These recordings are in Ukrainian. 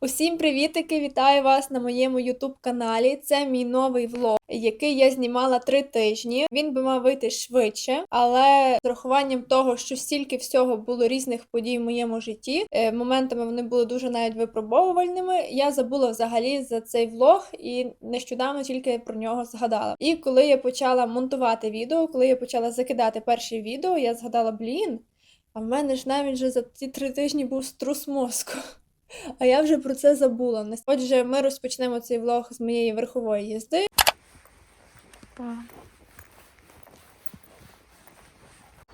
Усім привітики! Вітаю вас на моєму youtube каналі. Це мій новий влог, який я знімала три тижні. Він би мав вийти швидше, але з урахуванням того, що стільки всього було різних подій в моєму житті, е, моментами вони були дуже навіть випробовувальними. Я забула взагалі за цей влог і нещодавно тільки про нього згадала. І коли я почала монтувати відео, коли я почала закидати перші відео, я згадала, блін. А в мене ж навіть вже за ці три тижні був струс мозку. А я вже про це забула. Отже, ми розпочнемо цей влог з моєї верхової їзди.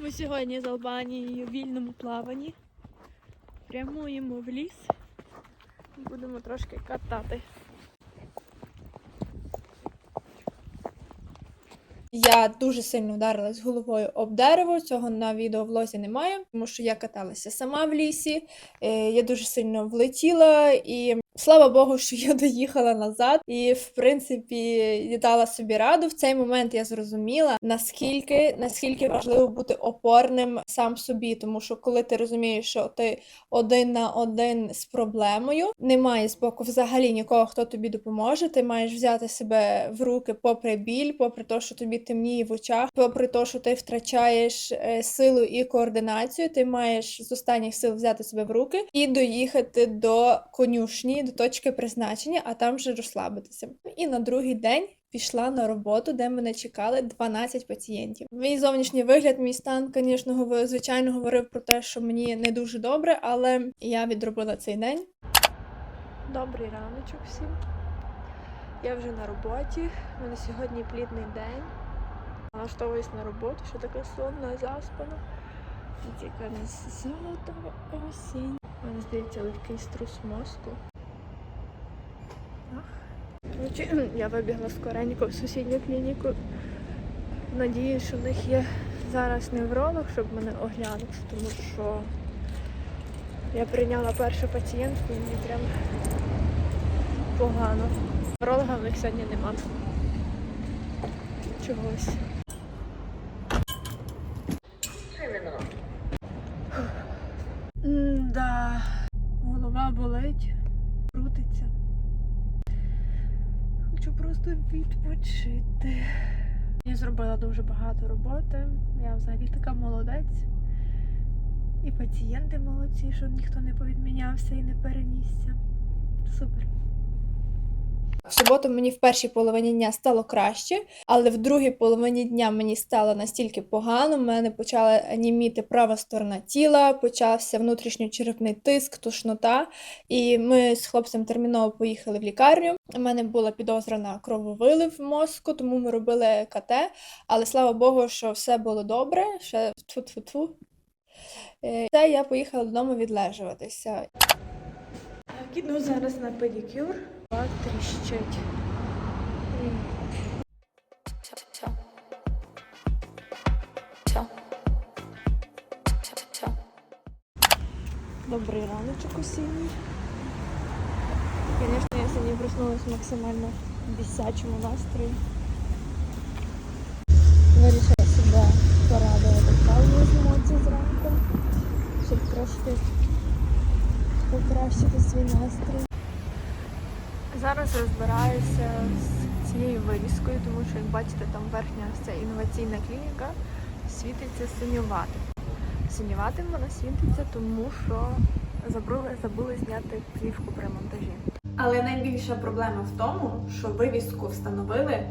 Ми сьогодні з Албанією в вільному плаванні. Прямуємо в ліс. Будемо трошки катати. Я дуже сильно вдарилась головою об дерево. Цього на відео в лозі немає, тому що я каталася сама в лісі. Е, Я дуже сильно влетіла, і слава Богу, що я доїхала назад. І в принципі дала собі раду. В цей момент я зрозуміла, наскільки наскільки важливо бути опорним сам собі, тому що коли ти розумієш, що ти один на один з проблемою, немає з боку взагалі нікого, хто тобі допоможе. Ти маєш взяти себе в руки попри біль, попри те, що тобі темніє в очах, попри те, що ти втрачаєш е, силу і координацію, ти маєш з останніх сил взяти себе в руки і доїхати до конюшні, до точки призначення, а там вже розслабитися. І на другий день. Пішла на роботу, де мене чекали 12 пацієнтів. Мій зовнішній вигляд, мій стан, звісно, звичайно говорив про те, що мені не дуже добре, але я відробила цей день. Добрий раночок всім. Я вже на роботі. У мене сьогодні плідний день. Налаштовуюсь на роботу, що така сонна, заспана. В нас золота осінь. У мене здається легкий струс мозку. Ах. Коротше, я вибігла скоренько в сусідню клініку. Надіюсь, що в них є зараз невролог, щоб мене оглянути, тому що я прийняла першу пацієнтку і мені прям погано. Невролога в них сьогодні нема. Чогось. Просто відпочити. Я зробила дуже багато роботи. Я взагалі така молодець. І пацієнти молодці, що ніхто не повідмінявся і не перенісся. Супер. В суботу мені в першій половині дня стало краще, але в другій половині дня мені стало настільки погано. в мене почала німіти права сторона тіла, почався внутрішньочерепний тиск, тошнота. І ми з хлопцем терміново поїхали в лікарню. У мене була підозра на крововилив в мозку, тому ми робили КТ. Але слава Богу, що все було добре. Ще тфу-тфу-тфу. Е, Це я поїхала додому відлежуватися. Так, іду зараз на педикюр. Тріщить. Добрий раночок осінній. Звісно, я сьогодні проснулася в максимально бісячому настрої. Вирішила себе порадувати кавою з зранку, щоб трошки покращити свій настрій. Зараз розбираюся з цією вирізкою, тому що, як бачите, там верхня ця інноваційна клініка світиться синюватим. Синюватим вона світиться, тому що забули, забули зняти плівку при монтажі. Але найбільша проблема в тому, що вивіску встановили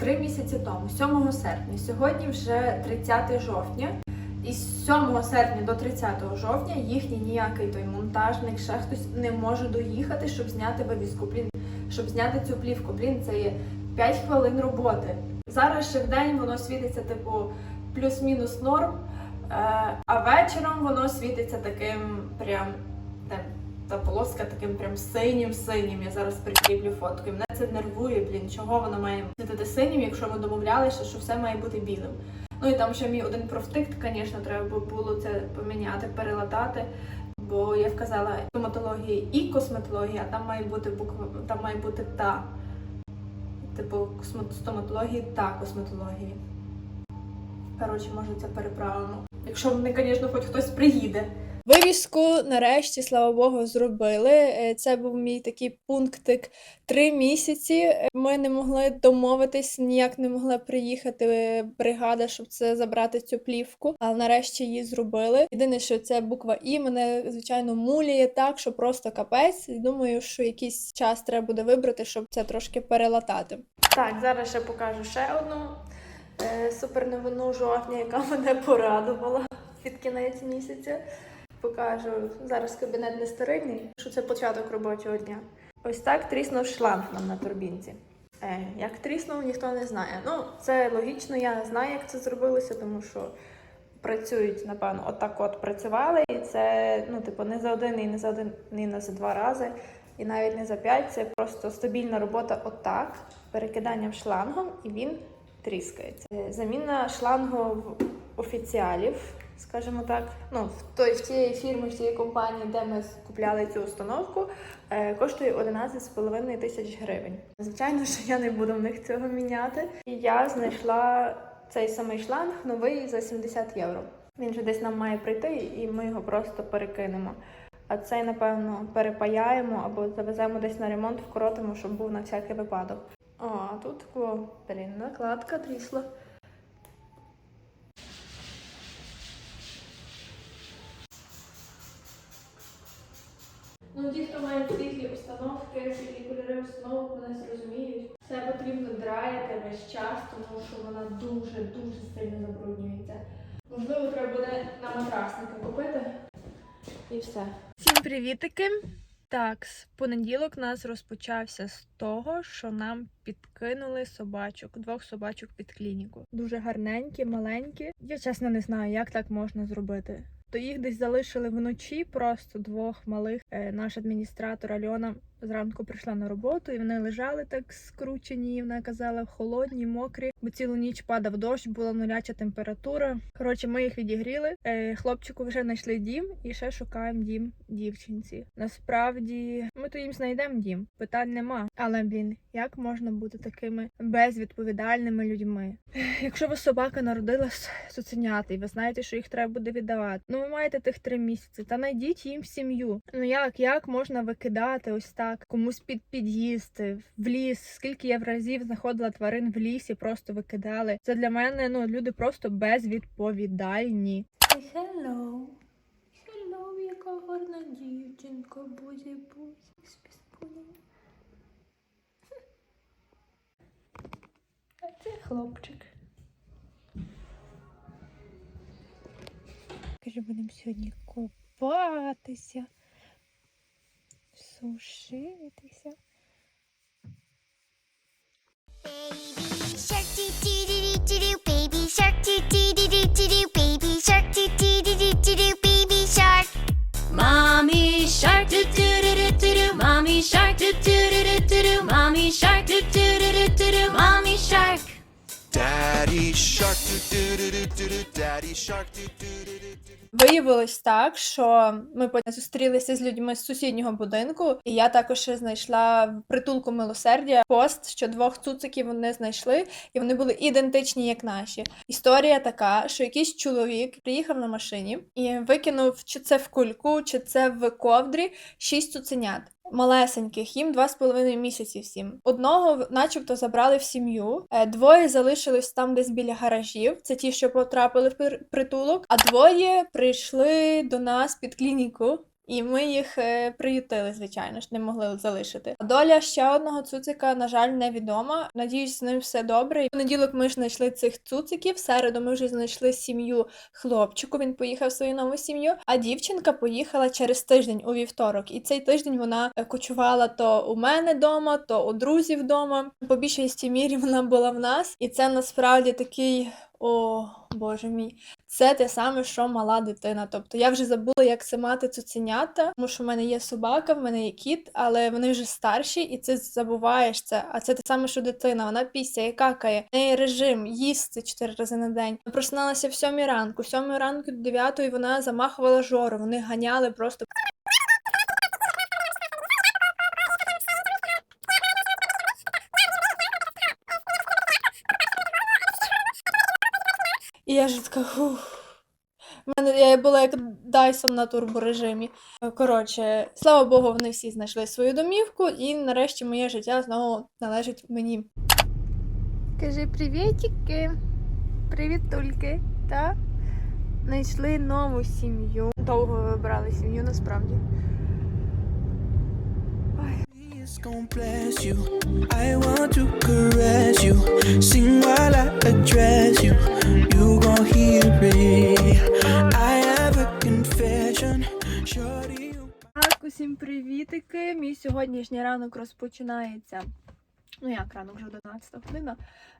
три місяці тому, 7 серпня. Сьогодні вже 30 жовтня. І з 7 серпня до 30 жовтня їхній ніякий той монтажник, ще хтось не може доїхати, щоб зняти вивіску. Блін, щоб зняти цю плівку. Блін, це є 5 хвилин роботи. Зараз ще в день воно світиться, типу, плюс-мінус норм, е, а вечором воно світиться таким прям там, та полоска таким прям синім-синім. Я зараз прикріплю фотку. І мене це нервує, блін, чого воно має світити синім, якщо ми домовлялися, що все має бути білим. Ну і там ще мій один профтикт, звісно, треба було це поміняти, перелатати. Бо я вказала стоматології і косметології, а там має бути буква, там має бути та. Типу стоматології та косметології. Коротше, може це переправимо. Якщо мені, звісно, хоч хтось приїде. Вивіску нарешті, слава Богу, зробили. Е, Це був мій такий пунктик три місяці. Ми не могли домовитись, ніяк не могла приїхати бригада, щоб це забрати цю плівку. Але нарешті її зробили. Єдине, що це буква І мене звичайно муляє так, що просто капець. Думаю, що якийсь час треба буде вибрати, щоб це трошки перелатати. Так, зараз ще покажу ще одну е, супер новину жовтня, яка мене порадувала під кінець місяця. Покажу зараз кабінет не стерильний, що це початок робочого дня. Ось так тріснув шланг нам на турбінці. Е, як тріснув, ніхто не знає. Ну, це логічно, я знаю, як це зробилося, тому що працюють, напевно, отак от працювали. І це, ну, типу, не за один і не за один, і не за два рази, і навіть не за п'ять. Це просто стабільна робота отак, перекиданням шлангом, і він тріскається. Е, Заміна шлангу в офіціалів, скажімо так, ну, в той в тієї фірми, в тієї компанії, де ми купляли цю установку, е, коштує 11,5 тисяч гривень. Звичайно, що я не буду в них цього міняти. І я знайшла цей самий шланг новий за 70 євро. Він вже десь нам має прийти, і ми його просто перекинемо. А цей, напевно, перепаяємо або завеземо десь на ремонт, вкоротимо, щоб був на всякий випадок. А тут блін, накладка трісла. Ну, ті, хто має світлі установки, світлі кольори установок, вони зрозуміють. Це потрібно драїти весь час, тому що вона дуже-дуже сильно забруднюється. Можливо, треба буде на матрасники купити. І все. Всім привітики! Так, з понеділок нас розпочався з того, що нам підкинули собачок, двох собачок під клініку. Дуже гарненькі, маленькі. Я чесно не знаю, як так можна зробити. То їх десь залишили вночі, просто двох малих. Е, Наш адміністратор Альона зранку прийшла на роботу, і вони лежали так скручені. і Вона казала холодні, мокрі, бо цілу ніч падав дощ, була нуляча температура. Коротше, ми їх відігріли. Е, Хлопчику вже знайшли дім і ще шукаємо дім дівчинці. Насправді, ми то їм знайдемо дім. Питань нема. Але блін, як можна бути такими безвідповідальними людьми? Якщо вас собака народилась цуценяти, і ви знаєте, що їх треба буде віддавати. Ну ви маєте тих три місяці, та знайдіть їм сім'ю. Ну як, як можна викидати ось так комусь під під'їзд, в ліс? Скільки я в разів знаходила тварин в лісі, просто викидали. Це для мене ну люди просто безвідповідальні. Hello. Hello, яка гарна дівчинка, бузі бузі з піскою. А це хлопчик. Каже, будемо сьогодні купатися, сушитися. Baby shark doo doo doo doo doo baby shark doo doo doo doo doo doo baby shark doo doo doo doo doo doo baby shark Mommy shark doo doo doo doo doo doo Mommy shark doo doo doo doo doo doo Mommy shark doo doo doo doo doo doo Mommy shark Daddy shark doo doo doo doo doo doo Daddy shark doo doo doo doo doo Виявилось так, що ми потім зустрілися з людьми з сусіднього будинку, і я також знайшла в притулку милосердя пост, що двох цуциків вони знайшли, і вони були ідентичні, як наші. Історія така, що якийсь чоловік приїхав на машині і викинув чи це в кульку, чи це в ковдрі шість цуценят. Малесеньких, їм два з половиною місяці всім. Одного, начебто, забрали в сім'ю, е, двоє залишились там десь біля гаражів. Це ті, що потрапили в притулок, а двоє прийшли до нас під клініку. І ми їх е, приютили, звичайно ж, не могли залишити. Доля ще одного цуцика, на жаль, невідома. Надіюсь, з ним все добре. В понеділок ми ж знайшли цих цуциків. В середу ми вже знайшли сім'ю хлопчику. Він поїхав в свою нову сім'ю. А дівчинка поїхала через тиждень у вівторок. І цей тиждень вона е, кочувала то у мене вдома, то у друзів вдома. По більшості мірі вона була в нас, і це насправді такий. О, боже мій, це те саме, що мала дитина. Тобто я вже забула, як це мати цуценята, тому що в мене є собака, в мене є кіт, але вони вже старші, і ти забуваєш це. А це те саме, що дитина. Вона пісяє, какає, в неї режим їсти чотири рази на день. Просиналася в сьомій ранку. В сьомій ранку до дев'ятої вона замахувала жору. Вони ганяли просто. Я ж така. Фух. У мене я була як Dyson на турборежимі. Коротше, слава Богу, вони всі знайшли свою домівку, і нарешті моє життя знову належить мені. Кажи привітики, привітульки, та знайшли нову сім'ю. Довго вибрали сім'ю насправді. Gonna bless you. I want to caress you. Sing while I address you. You gon' hear it. I have a confession. Shorty, усім привітики. Мій сьогоднішній ранок розпочинається. Ну як ранок вже 11 година.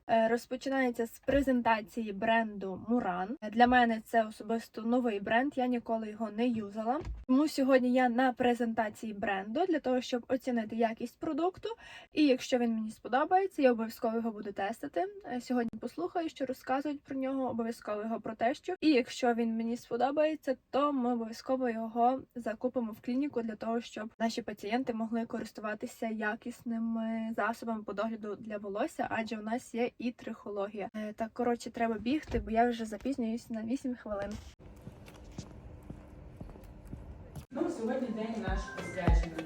Е, Розпочинається з презентації бренду Муран. Для мене це особисто новий бренд. Я ніколи його не юзала. Тому сьогодні я на презентації бренду для того, щоб оцінити якість продукту. І якщо він мені сподобається, я обов'язково його буду тестити. Е, Сьогодні послухаю, що розказують про нього, обов'язково його протещу. І якщо він мені сподобається, то ми обов'язково його закупимо в клініку для того, щоб наші пацієнти могли користуватися якісними засобами по догляду для волосся, адже у нас є і трихологія. Е, Так, коротше, треба бігти, бо я вже запізнююсь на 8 хвилин. Ну, сьогодні день наш присвячений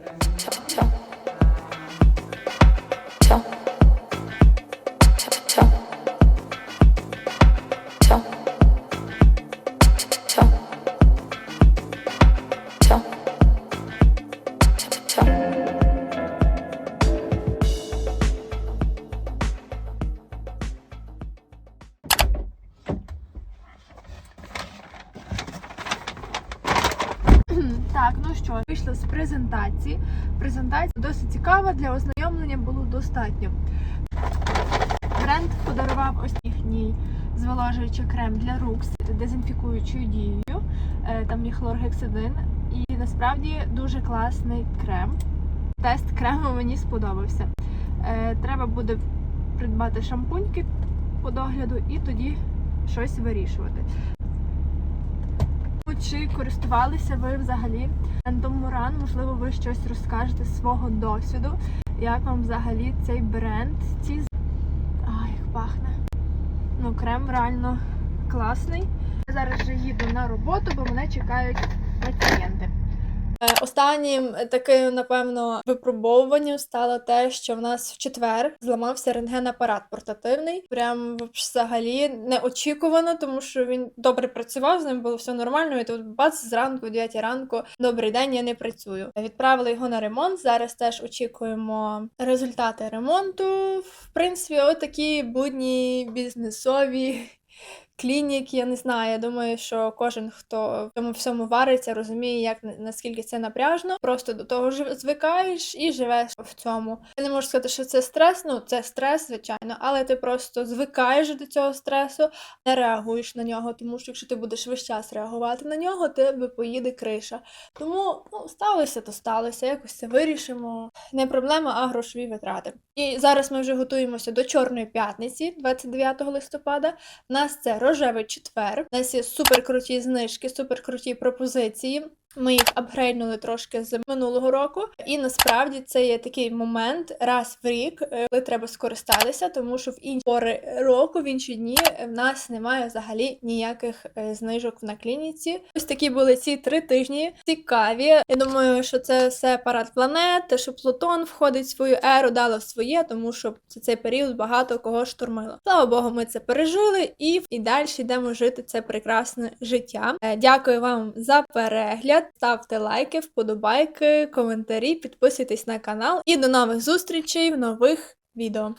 вийшла з презентації. Презентація досить цікава, для ознайомлення було достатньо. Бренд подарував ось їхній зволожуючий крем для рук з дезінфікуючою дією. Е, Там є хлоргексидин. І насправді дуже класний крем. Тест крему мені сподобався. Е, Треба буде придбати шампуньки по догляду і тоді щось вирішувати. Чи користувалися ви взагалі брендом Муран? Можливо, ви щось розкажете з свого досвіду. Як вам взагалі цей бренд? Ці з- а, як пахне. Ну, крем реально класний. Я зараз вже їду на роботу, бо мене чекають пацієнти. Останнім таким, напевно, випробовуванням стало те, що в нас в четвер зламався рентген-апарат портативний. Прям взагалі неочікувано, тому що він добре працював, з ним було все нормально. І тут бац, зранку, о 9 ранку, добрий день, я не працюю. Відправили його на ремонт. Зараз теж очікуємо результати ремонту. В принципі, отакі будні бізнесові. Клінік, я не знаю. Я думаю, що кожен, хто в цьому всьому вариться, розуміє, як наскільки це напряжно. Просто до того звикаєш і живеш в цьому. Я не можу сказати, що це стрес. Ну це стрес, звичайно, але ти просто звикаєш до цього стресу, не реагуєш на нього, тому що якщо ти будеш весь час реагувати на нього, тебе поїде криша. Тому ну сталося, то сталося. Якось це вирішимо. Не проблема, а грошові витрати. І зараз ми вже готуємося до Чорної п'ятниці, 29 листопада. Нас це рожевий четвер. У нас є суперкруті знижки, суперкруті пропозиції. Ми їх апгрейднули трошки з минулого року, і насправді це є такий момент раз в рік, е, коли треба скористатися, тому що в інші пори року, в інші дні в нас немає взагалі ніяких е, знижок на клініці. Ось такі були ці три тижні. Цікаві. Я думаю, що це все парад планет, що Плутон входить в свою еру, дало своє, тому що за цей період багато кого штурмило. Слава Богу, ми це пережили і, і далі йдемо жити це прекрасне життя. Е, Дякую вам за перегляд. Ставте лайки, вподобайки, коментарі, підписуйтесь на канал і до нових зустрічей в нових відео.